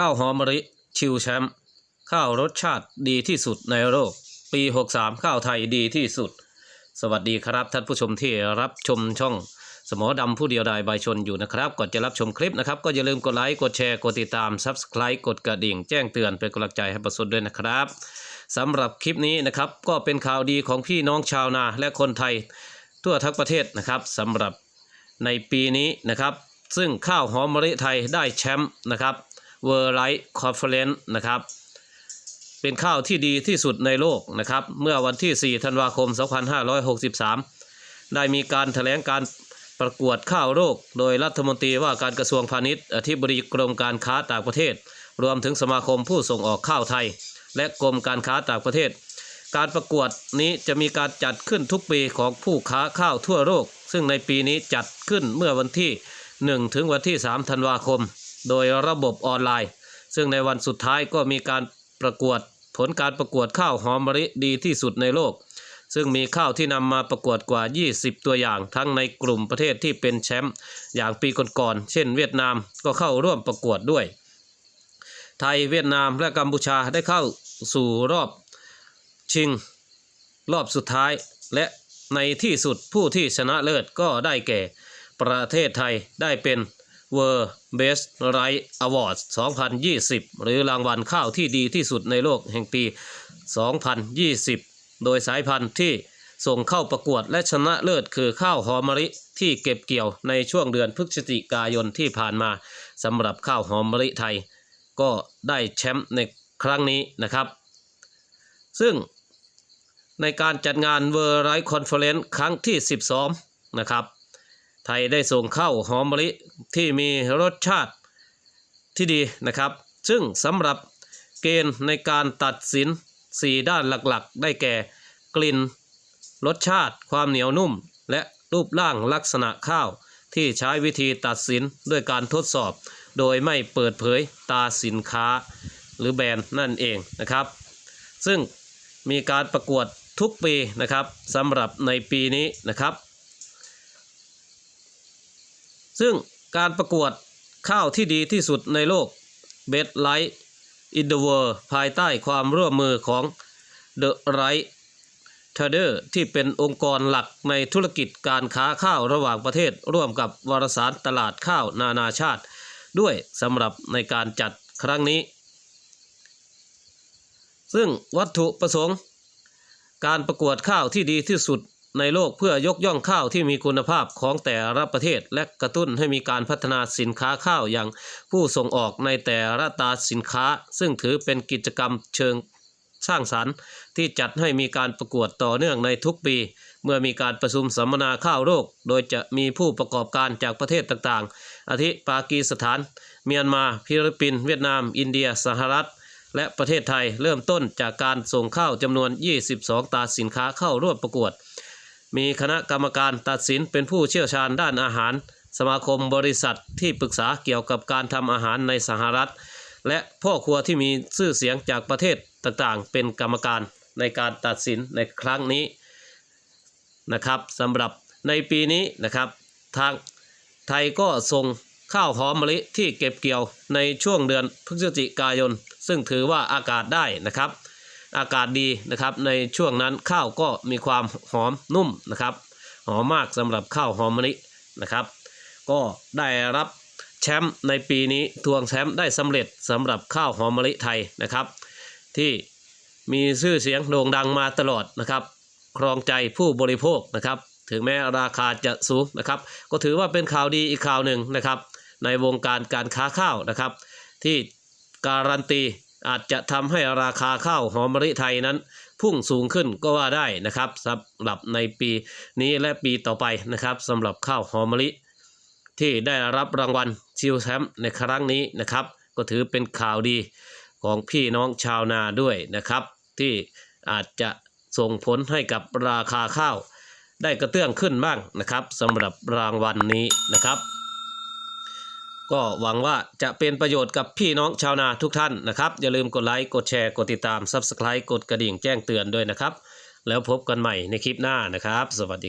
ข้าวหอมมะลิชิวแชมป์ข้าวรสชาติดีที่สุดในโลก ปี 63 ข้าวไทยดีที่สุด สวัสดีครับท่านผู้ชมที่รับชมช่องสมอดำผู้เดียวดายใบชนอยู่นะครับ ก่อนจะรับชมคลิปนะครับ ก็อย่าลืมกดไลค์ กดแชร์ กดติดตาม Subscribe กดกระดิ่ง แจ้งเตือนเป็นกำลังใจให้ประสดด้วยนะครับ สำหรับคลิปนี้นะครับก็เป็นข่าวดีของพี่น้องชาวนาและคนไทย ทั่วทั้งประเทศนะครับสำหรับในปีนี้นะครับ ซึ่งข้าวหอมมะลิไทยได้แชมป์นะครับเวอร์ไลท์คอนเฟอเรนซ์นะครับเป็นข้าวที่ดีที่สุดในโลกนะครับ เมื่อวันที่ 4 ธันวาคม 2563 ได้มีการแถลงการประกวดข้าวโลกโดยรัฐมนตรีว่าการกระทรวงพาณิชย์ อธิบดีกรมการค้าต่างประเทศ รวมถึงสมาคมผู้ส่งออกข้าวไทย และกรมการค้าต่างประเทศ การประกวดนี้จะมีการจัดขึ้นทุกปีของผู้ค้าข้าวทั่วโลก ซึ่งในปีนี้จัดขึ้นเมื่อวันที่ 1 ถึงวันที่ 3 ธันวาคม โดยระบบออนไลน์ ซึ่งในวันสุดท้ายก็มีการประกวดผลการประกวดข้าวหอมมะลิดีที่สุดในโลก ซึ่งมีข้าวที่นำมาประกวดกว่า 20 ตัวอย่าง ทั้งในกลุ่มประเทศที่เป็นแชมป์อย่างปีก่อนๆเช่น เวียดนามก็เข้าร่วมประกวดด้วย ไทยเวียดนามและกัมพูชาได้เข้า สู่รอบชิง รอบสุดท้าย และในที่สุดผู้ที่ชนะเลิศก็ได้แก่ ประเทศไทยได้เป็น World Best Rice Awards 2020 หรือรางวัลข้าวที่ดีที่สุดในโลกแห่งปี 2020 โดยสายพันธุ์ที่ส่งเข้าประกวดและชนะเลิศคือข้าวหอมมะลิที่เก็บเกี่ยวในช่วงเดือนพฤศจิกายนที่ผ่านมาสำหรับข้าวหอมมะลิไทย ก็ได้แชมป์ใน ครั้งนี้นะครับ ซึ่งในการจัดงาน World Rice Conference ครั้งที่ 12 นะครับ ไทยได้ส่งเข้าหอมมะลิที่มีรสชาติที่ดีนะครับ ซึ่งสำหรับเกณฑ์ในการตัดสิน 4 ด้านหลักๆ ได้แก่กลิ่น รสชาติ ความเหนียวนุ่ม และรูปร่างลักษณะข้าว ที่ใช้วิธีตัดสินด้วยการทดสอบ โดยไม่เปิดเผยตาสินค้า หรือแบรนด์นั่นเองนะครับ ซึ่งมีการประกวดทุกปีนะครับสำหรับในปีนี้นะครับ ซึ่งการประกวดข้าวที่ดีที่สุดในโลก Best Light in the World ภายใต้ความร่วมมือของ The Right Trader ที่เป็นองค์กรหลักในธุรกิจการค้าข้าวระหว่างประเทศ ร่วมกับวารสารตลาดข้าวนานาชาติ ด้วยสำหรับในการจัดครั้งนี้ ซึ่งวัตถุประสงค์ การประกวดข้าวที่ดีที่สุดในโลกเพื่อยกย่องข้าวที่มีคุณภาพของแต่ละประเทศ และกระตุ้นให้มีการพัฒนาสินค้าข้าวอย่างผู้ส่งออกในแต่ละตาสินค้า ซึ่งถือเป็นกิจกรรมเชิงสร้างสรรค์ ที่จัดให้มีการประกวดต่อเนื่องในทุกปี เมื่อมีการประชุมสัมมนาข้าวโลกโดยจะมีผู้ประกอบการจากประเทศต่างๆ อาทิปากีสถาน เมียนมาฟิลิปปินส์เวียดนาม อินเดีย สหรัฐ และประเทศไทยเริ่มต้นจากการส่งข้าวจำนวน 22 ตาสินค้าเข้าร่วมประกวด มีคณะกรรมการตัดสินเป็นผู้เชี่ยวชาญด้านอาหาร สมาคมบริษัทที่ปรึกษาเกี่ยวกับการทำอาหารในสหรัฐ และพ่อครัวที่มีชื่อเสียงจากประเทศต่างๆ เป็นกรรมการในการตัดสินในครั้งนี้นะครับสำหรับในปีนี้นะครับทางไทยก็ส่งข้าวหอมมะลิที่เก็บเกี่ยวในช่วงเดือนพฤศจิกายน ซึ่งถือว่าอากาศได้นะครับ อากาศดีนะครับ ในช่วงนั้นข้าวก็มีความหอมนุ่มนะครับ หอมมากสำหรับข้าวหอมมะลินะครับ ก็ได้รับแชมป์ในปีนี้ทวงแชมป์ได้สำเร็จสำหรับข้าวหอมมะลิไทยนะครับ ที่มีชื่อเสียงโด่งดังมาตลอดนะครับ ครองใจผู้บริโภคนะครับ ถึงแม้ราคาจะสูงนะครับ ก็ถือว่าเป็นข่าวดีอีกข่าวหนึ่งนะครับ ในวงการการค้าข้าวนะครับ ที่ การันตีอาจจะทำให้ราคาข้าวหอมมะลิไทยนั้น พุ่งสูงขึ้นก็ว่าได้นะครับสำหรับในปีนี้และปีต่อไปนะครับสำหรับข้าวหอมมะลิ ที่ได้รับรางวัลชิลแชมป์ในครั้งนี้นะครับ ก็ถือเป็นข่าวดีของพี่น้องชาวนาด้วยนะครับ ที่อาจจะส่งผลให้กับราคาข้าว ได้กระเตื้องขึ้นบ้างนะครับสำหรับรางวัลนี้นะครับ ก็หวังว่าจะเป็นประโยชน์กับพี่น้องชาวนาทุกท่านนะครับ อย่าลืมกดไลค์ กดแชร์ กดติดตาม Subscribe กดกระดิ่งแจ้งเตือนด้วยนะครับ แล้วพบกันใหม่ในคลิปหน้านะครับ สวัสดี